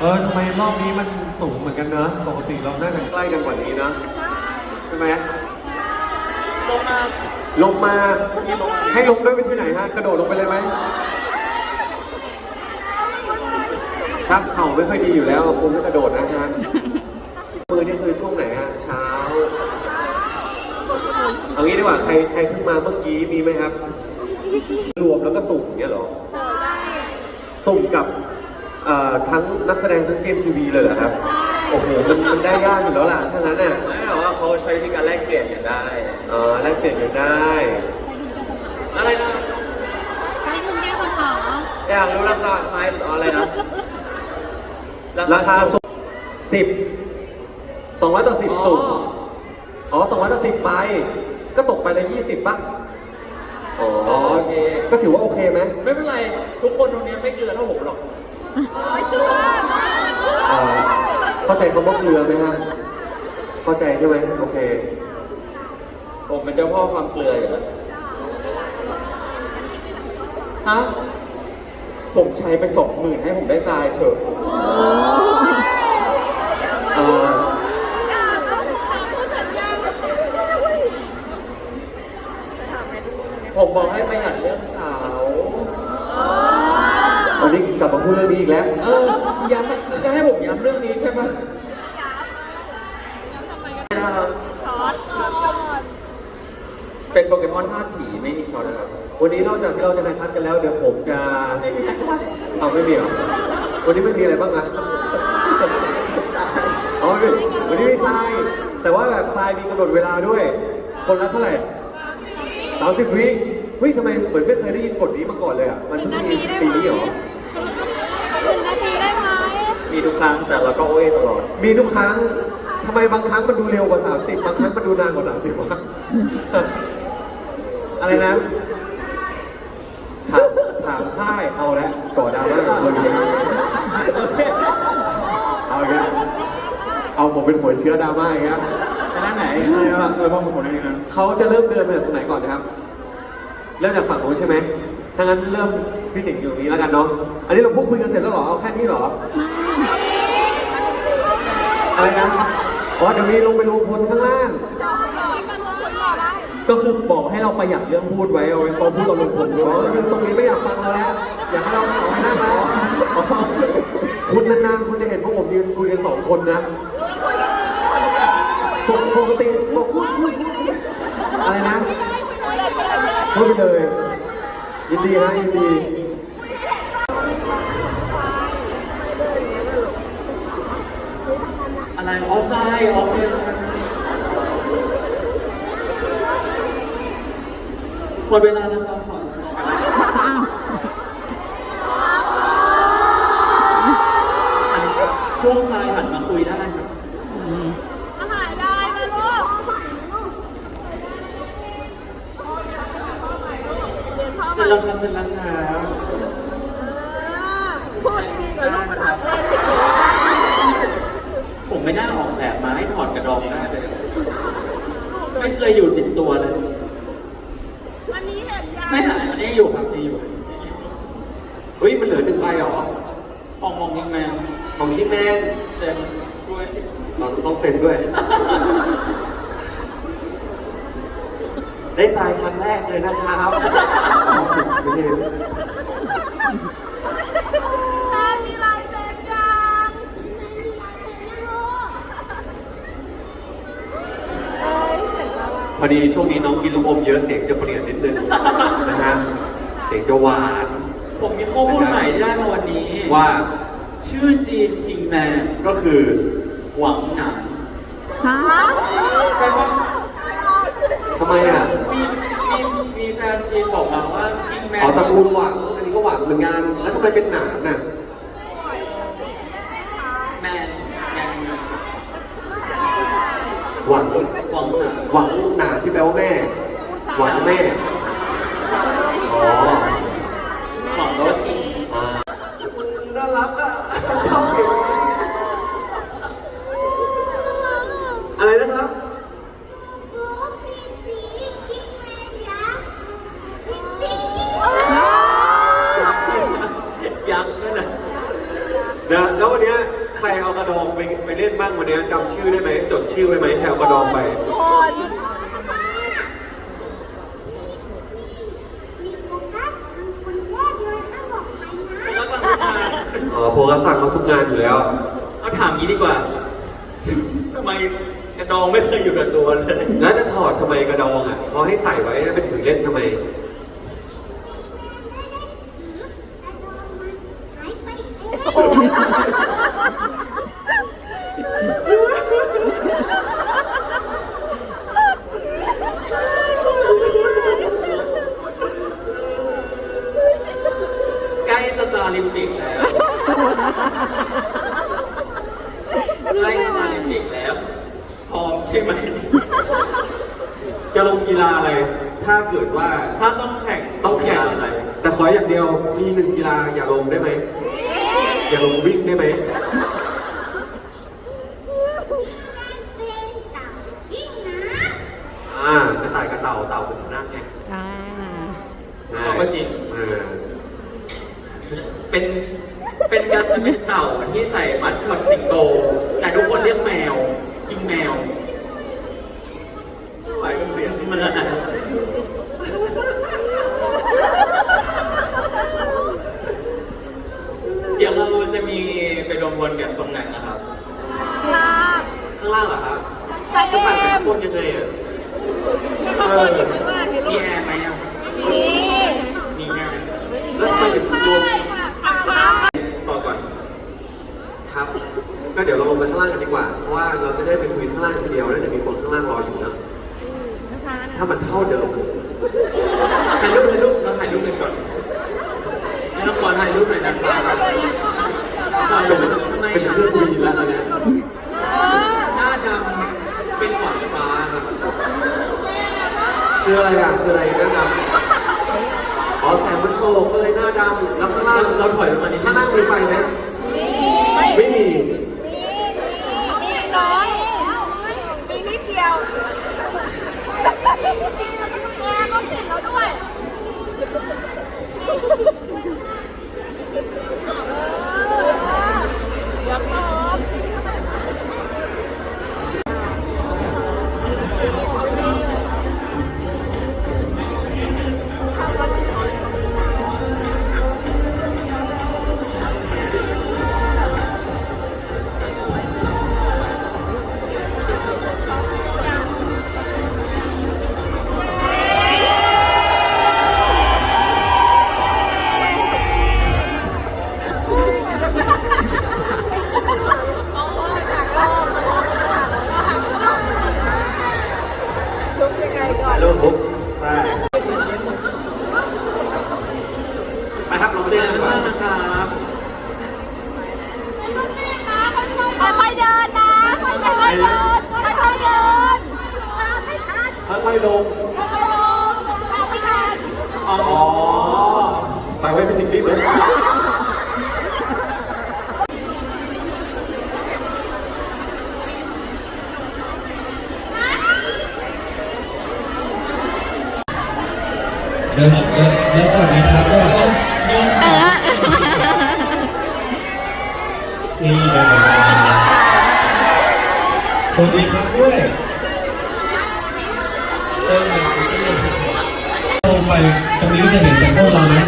เออทำไมรอบนี้มันสูงเหมือนกันเนอะปกติเราน่าจะใกล้กันกว่านี้นะใช่ไหมลงมาลงมาให้ลงด้วยวิธีไหนฮะกระโดดลงไปเลยไหมครับเข่าไม่ค่อยดีอยู่แล้วคงไม่กระโดดนะฮะมือนี่คือช่วงไหนฮะเช้าเอางี้ดีกว่าใครใครเพิ่งมาเมื่อกี้มีไหมครับ รวมแล้วก็สุ่มอย่างเงี้ยเหรอสุ่มกับ เอ่อทั้งนักแสดงทั้งเกมทีวีเลยเหรอครับ โอ้โหมันมันได้ยากอยู่แล้วล่ะถ้างั้นน่ะไม่หรอกว่าเขาใช้วิธีการแลกเปลี่ยนกันได้ เออแลกเปลี่ยนกันได้ อะไรนะให้คุณแก้ปัญหาอยากรู้ราคาไหมอะไรนะราคาสุ่มสิบสองร้อยต่อสิบอ๋อสุ่มอ๋อสองร้อยต่อสิบใบก็ตกไปละยี่สิบป่ะอ๋อโอเคก็ถือว่าโอเคไหมไม่เป็นไร ทุกคนตรงนี้ไม่เกลือเท่าผมหรอก เอ่อเข้า ใจคำว่าเกลือไหมฮะ เข้าใจใช่ไหมโอเค ผมเป็นเจ้าพ่อความเกลืออยู่แล้วฮะ ผมใช้ไปสองหมื่นให้ผมได้ทรายเถอะเอ่อผมบอกให้ประหยัดเรื่องสาว วันนี้กลับมาพูดเรื่องนี้อีกแล้ว เออย้ำจะให้ผมย้ำเรื่องนี้ใช่ปะนะครับช็อตช็อตก่อนเป็นโปเกมอนธาตุผีไม่มีช็อตนะครับ วันนี้นอกจากที่เราจะไปทัดกันแล้วเดี๋ยวผมจะไม่มีอะไรเอาไม่มีเหรอวันนี้ไม่มีอะไรบ้างนะอ๋อไม่มีวันนี้มีทราย แต่ว่าแบบทรายมีกำหนดเวลาด้วย คนละเท่าไหร่สามสิบวิเฮ้ยทำไมเหมือนไม่เคยได้ยินกฎนี้มาก่อนเลยอะ มันเพิ่งมีปีนี้เหรอ หนึ่งนาทีได้ไห มมีทุกครั้งแต่เราก็โอ้ยตลอด มีทุกครั้งทำไมบางครั้งมันดูเร็วกว่า 30 บางครั้งมันดูนานกว่า 30วะอะไรนะถามถามค่ายเอาแล้วก่อดราม่าคนเดียวเอาอีกแล้วเอาผมเป็นหัวเชื้อดราม่าอีกแล้วคณะไหนใช่ป่ะเออพ่อผมนี่นะเขาจะเริ่มเดินมาจากตรงไหนก่อนนะครับ เริ่มจากฝั่งนู้นใช่ไหม ถ้างั้นเริ่มพี่สิงห์อยู่ตรงนี้แล้วกันเนาะ อันนี้เราพูดคุยกันเสร็จแล้วเหรอ เอาแค่นี้เหรอ อะไรนะ อ๋อเดี๋ยวมีลงไปรวมพลข้างล่าง ก็คือบอกให้เราประหยัดเรื่องพูดไว้เอาไว้ตอนพูดตอนลงผมด้อ๋วอย คือตรงนี้ไม่อยากฟังเราแล้วอยากให้เราเอให้นั่งแล้ว คุณนานๆคุณจะเห็นพวกผมยืนคุยกันสองคนนะปกปกติปกพูดพูดพูดอะไรนะ พูดไปเลย ยินดีนะยินดีอะไรออไซด์ออกเลยหมดเวลาแล้วครับขอช่วงทรายหันมาคุยได้ครับ อาหารได้นะลูกเรียนพ่อ เสร็จ แล้วครับเสร็จแล้วครับพูดดีกับลูกมันทำเล่นผมไม่น่าออกแบบมาให้ถอดกระดองได้เลย ไม่เคยอยู่ติดตัวเลย วันนี้เห็นยังไม่หายอันนี้อยู่ครับนี่อยู่เฮ้ย มันเหลือหนึ่งใบเหรอทองมองยิงแมนของคิดแมนเต็มด้วยเราต้องเซ็นด้วย ได้ทรายครั้งแรกเลยนะครับไม่ใช่แม่มีลายเซ็นยังแม่มีลายเซ็นยังลูกเอ้ยเสร็จแล้วอะพอดีช่วงนี้น้องกินลูกอมเยอะเสียงจะเปลี่ยนนิดนึงนะฮะ เสียงจะหวาน ผมมีข้อมูลใหม่ที่ได้มาวันนี้ ว่าชื่อจีนคิงแมนก็คือหวังหนานฮะใช่ปะทำ ไมอะมีมีมีแฟนจีนบอกมาว่าคิงแมนอ๋อตระกูลหวัง อันนี้ก็หวังเหมือนกัน แล้วทำไมเป็นหนานน่ะ แมนแมนหวัง หวังหนานหวังหนานที่แปลว่าแม่ หวังแม่ อ๋อ หวังแล้วคิง อ่าน่ารักอะ ชอบเสียงนี้อะไรนะครับ ยักษ์นั่นน่ะ นะแล้ววันเนี้ยใครเอากระดองไปไปเล่นบ้างวันเนี้ยจำชื่อได้ไหมจดชื่อไว้ไหมใครเอากระดองไป คน แล้วก็มา อ๋อผมก็สั่งเขาทุกงานอยู่แล้ว เอาถามงี้ดีกว่าทำไมกระดองไม่เคยอยู่กับตัวเลยแล้วจะถอดทำไมกระดองอะเขาให้ใส่ไว้แล้วไปถือเล่นทำไม ใกล้สตาร์ลิมปิกแล้ว ใกล้สตาร์ลิมปิกแล้ว พร้อมใช่ไหม จะลงกีฬาอะไร ถ้าเกิดว่าถ้าต้องแข่งต้องแข่งอะไร แต่ขออย่างเดียว มีหนึ่งกีฬาอย่าลงได้ไหม อย่าลงวิ่งได้ไหม อ่ากระต่ายกระเต่าเต่ามันชนะไงอ่าเอาก็จริงอ่าเป็น เป็นการเป็นเต่าที่ใส่มัดคอตสิงโต แต่ทุกคนเรียกแมวกินแมวไหวกันเสียงมันเดี๋ยวเราจะมีไปรวมพลกันตรงไหนนะครับ ลาข้างล่างเหรอครับใช่ข้างเล่ล่างเป็นมข้างบนยังไงอะข้างบนอยู่ข้างล่างนี่ลูมีกแอร์ไหมอะนี่มีแอร์ไหมแล้วทำไมถึงรวม ค่ะค่ะ ต่อก่อน ครับ ก็เดี๋ยวเราลงไปข้างล่างกันดีกว่า เพราะว่าเราไม่ได้ไปคุยข้างล่างทีเดียวแล้วเดี๋ยวมีคนข้างล่างรออยู่นะ ถ้ามันเท่าเดิม ถ่ายรูปถ่ายรูปเราถ่ายรูปกันก่อนเราขอถ่ายรูปหน่อยนะครับ เป็นเป็นเครื่องบินแล้วตอนเนี้ย หน้าดำเป็นหวานฟ้าครับ คืออะไรอะ คืออะไรหน้าดำอ๋อแสงมันตกก็เลยหน้าดำ แล้วข้างล่างเราถอยลงมานิดข้างล่างมีไฟไหม ลุกยังไงก่อนเริ่มลุกใช่ไปครับลงเจเล่อนดีกมาว่ากนะครับค่อยๆเดินนะค่อยๆเดินค่อยๆเดินตามไม่ทันค่อยๆลงค่อยๆลงตามไม่ทันอ๋อฝากไว้เป็นสิ่งที่เลย เดินออกเออแล้วสวัสดีครับก็นี่เดินออกมาสวัสดีครับด้วยเดินแบบลงไปตรงนี้จะเห็นแต่พวกเรานะ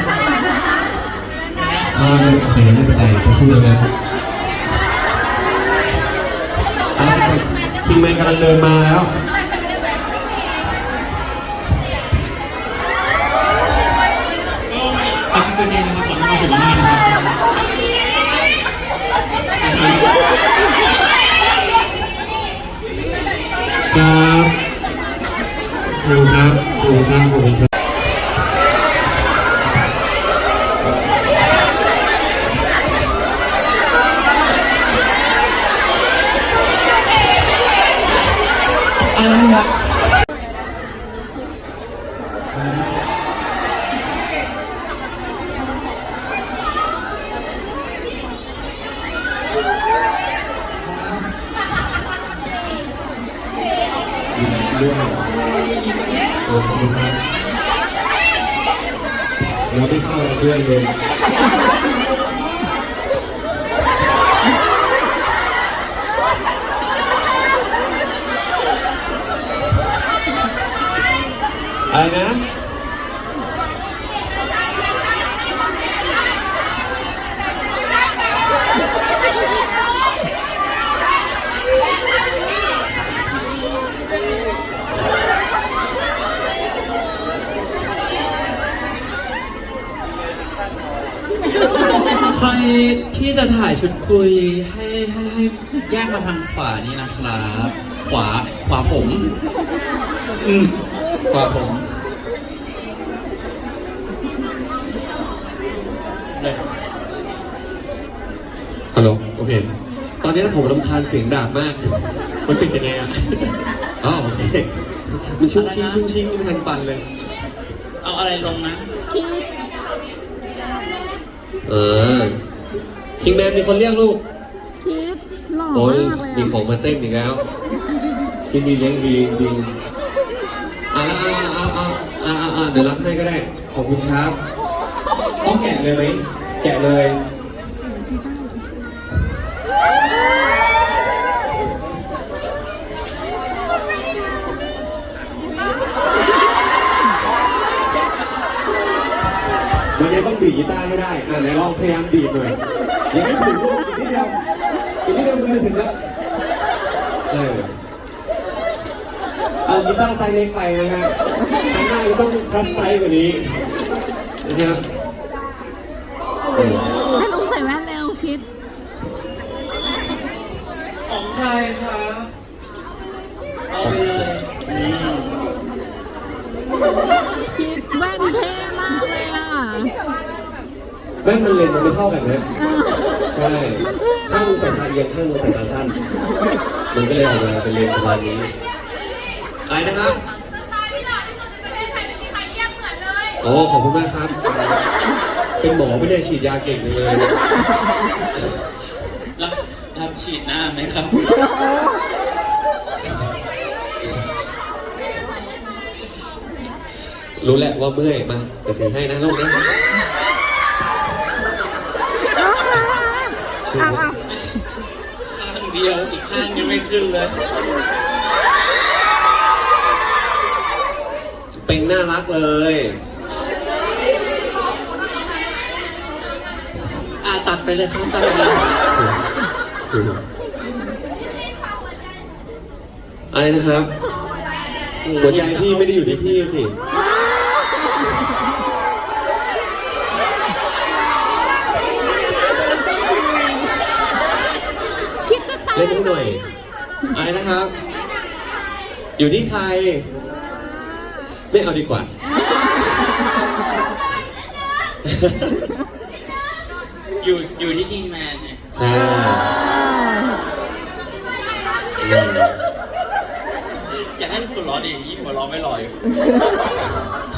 อ่าโอเคไม่เป็นไรผมพูดแล้วนะทีมแมนกำลังเดินมาแล้ว ครับดูครับดูค เรื่องเลยอะไรนะ ชุดคุยให้ให้ให้แยกมาทางขวานี่นะครับ ขวาขวาผม อืมขวาผมเลยฮัลโหลโอเค ตอนนี้ผมรำคาญเสียงดาบมาก มันติดยังไงอะอ๋อโอเคมันชุ่งชิงชุ่งชิงมันปันเลย เอาอะไรลงนะคิดเออ คิงแมนมีคนเรียกลูก คิดหล่อโอ้ยมากเลยมีอะของมาเส้นอีกแล้วคิดดีเลี้ยงดีจริงอ่าอ่าอ่าอ่าอ่าอ่าเดี๋ยวรับให้ก็ได้ ขอบคุณครับ ต้องแกะเลยไหม แกะเลย วันนี้ต้องดีดกีตาร์ให้ได้ อ่าไหนลองพยายามดีดหน่อย ยังไม่ถึงลูกอีกนิดเดียวอีกนิดเดียวมือถึงแล้วเออเอากีตาร์ไซส์เล็กไปนะฮะครั้งหน้าจะต้องคัสไซส์กว่านี้นะครับเออให้ลุงใส่แว่นเร็วคิด ของใครครับเอาไปเลยคิดแว่นเท่มากเลยอะแว่นมันเลนส์มันไม่เท่ากันนะเออ ช่มันเท่มาก ข้างหนึงสายตาเอียงข้างหนึงสายตาสั้นมันก็เลยออกมาเป็นเลนส์ประมาณนี้อะไรนะครับโอ้ขอบคุณมากครับ เป็นหมอไม่ได้ฉีดยาเก่งจังเลย รับรับฉีดหน้าไหมครับ รู้แหละว่าเมื่อยมาแต่ถือให้นะลูกนะ อาเอาข้างเดียวอีกข้างยังไม่ขึ้นเลย เป็นน่ารักเลยอ่าตัดไปเลยครับตัดไปเลยอะไรนะครับหัวใจพี่ไม่ได้อยู่ที่พี่สิ คิดจะตาย เล่นให้หน่อยอะไรนะครับ อยู่ที่ใคร ไม่เอาดีกว่า อยู่อยู่ที่คิงแมนเนี่ยใช่อืมอยากให้คุณร้อนอย่างนี้หัวเร้อนไม่ลอย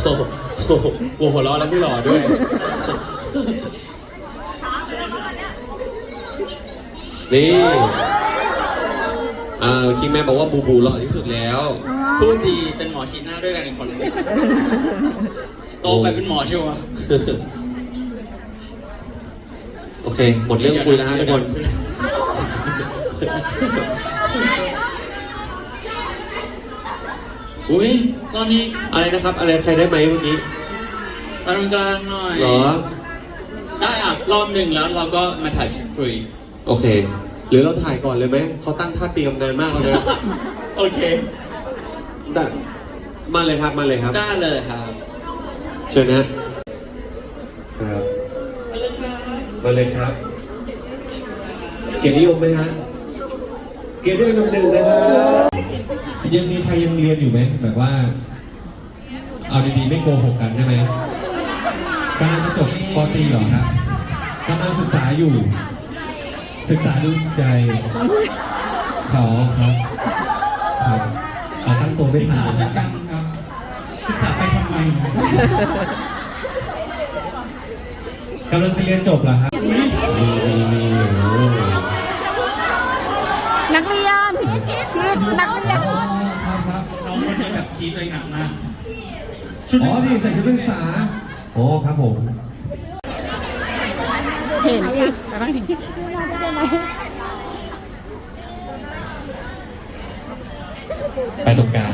โอ้โหโอ้โหกลัวหัวเราะแล้วไม่หล่อด้วย นี่ เอ่อคิงแม่บอกว่าบูบูหล่อที่สุดแล้ว พูดดีเป็นหมอฉีดหน้าด้วยกันอีกคนหนึงโตไปเป็นหมอชัวร์โอเค หมดเรื่องคุยแล้วฮะทุกคน อุ้ยตอนนี้อะไรนะครับ อะไรใครได้ไหมเมื่อกี้ตรงกลางหน่อย เหรอ ได้อะ รอบหนึ่งแล้วเราก็มาถ่ายชุดคุย โอเค หรือเราถ่ายก่อนเลยไหมเขาตั้งท่าเตรียมนานมากแล้วนะ โอเคได้มาเลยครับมาเลยครับ ได้เลยครับ เชิญนะครับมาเลยครับ เกียรตินิยมไหมฮะเกียรตินิยมหนึ่งนะครับยังมีใครยังเรียนอยู่ไหมแบบว่า เอาดีๆไม่โกหกกันใช่ไหมกำลังจะจบปตรีเหรอครับกำลังศึกษาอยู่ ศึกษาดูใจเขาครับครับเอาตั้งตัวไม่ทันแล้วกันครับศึกษาไปทำไมกำลังจะเรียนจบเหรอครับมีมีมีโอ้นักเรียนคิดนักเรียนครับครับน้องคนนี้แบบชี้ตัวเองหนักมากอ๋อนี่ใส่ชุดนักศึกษาโอ้ครับผม เห็นสิไปบ้างเห็นไปตรงกลาง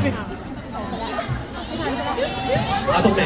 เอาตรงไหน